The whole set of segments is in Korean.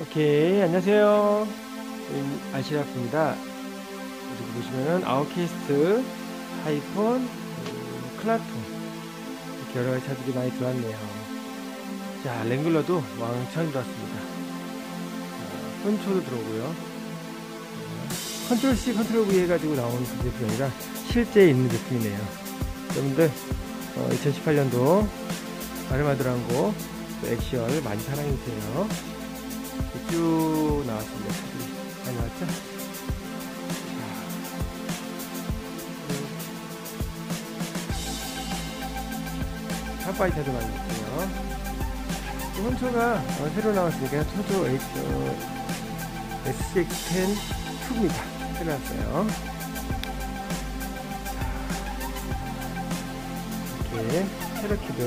오케이 안녕하세요. 알시라프입니다. 여기 보시면은 아웃캐스트 하이폰 음, 클라톤 이렇게 여러 가지 차들이 많이 들어왔네요. 자 랭글러도 왕창 들어왔습니다. 자, 폰초도 들어오고요. 컨트롤 C 컨트롤 V 해가지고 그 제품이 아니라 실제 있는 제품이네요. 여러분들 어, 2018년도 아르마드랑고 액시얼 많이 사랑해주세요 쭉 나왔습니다. 많이 나왔죠? 핫바이타도 많이 있고요. 혼초가 어, 새로 나왔으니까 초조 H, 어, SCX10 2입니다. 새로 나왔어요. 이렇게 체러키드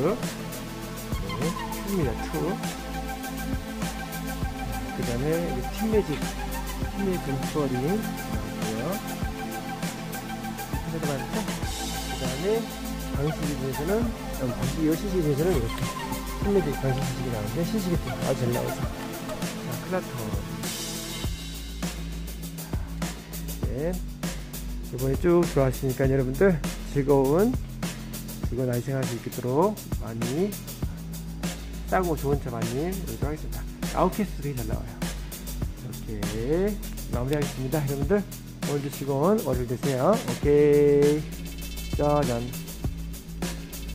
네, 2입니다. 2. 그 다음에 팀매직 팀매직 투어링 나오고요. 하나도 많죠? 그 다음에 방식 중에서는 음, 방식 이 시식 중에서는 이렇게 팀매직 방식 시식이 나오는데 시식이 아주 잘 나오죠. 자 클라톤 네. 이번에 쭉 들어왔으니까 여러분들 즐거운 즐거운 아이 생활 수 있도록 많이 싸고 좋은 차 많이 보도록 하겠습니다 아웃캐스트 되게 잘 나와요. 이렇게 마무리하겠습니다. 여러분들 오늘도 즐거운 월요일 되세요. 오케이 짜잔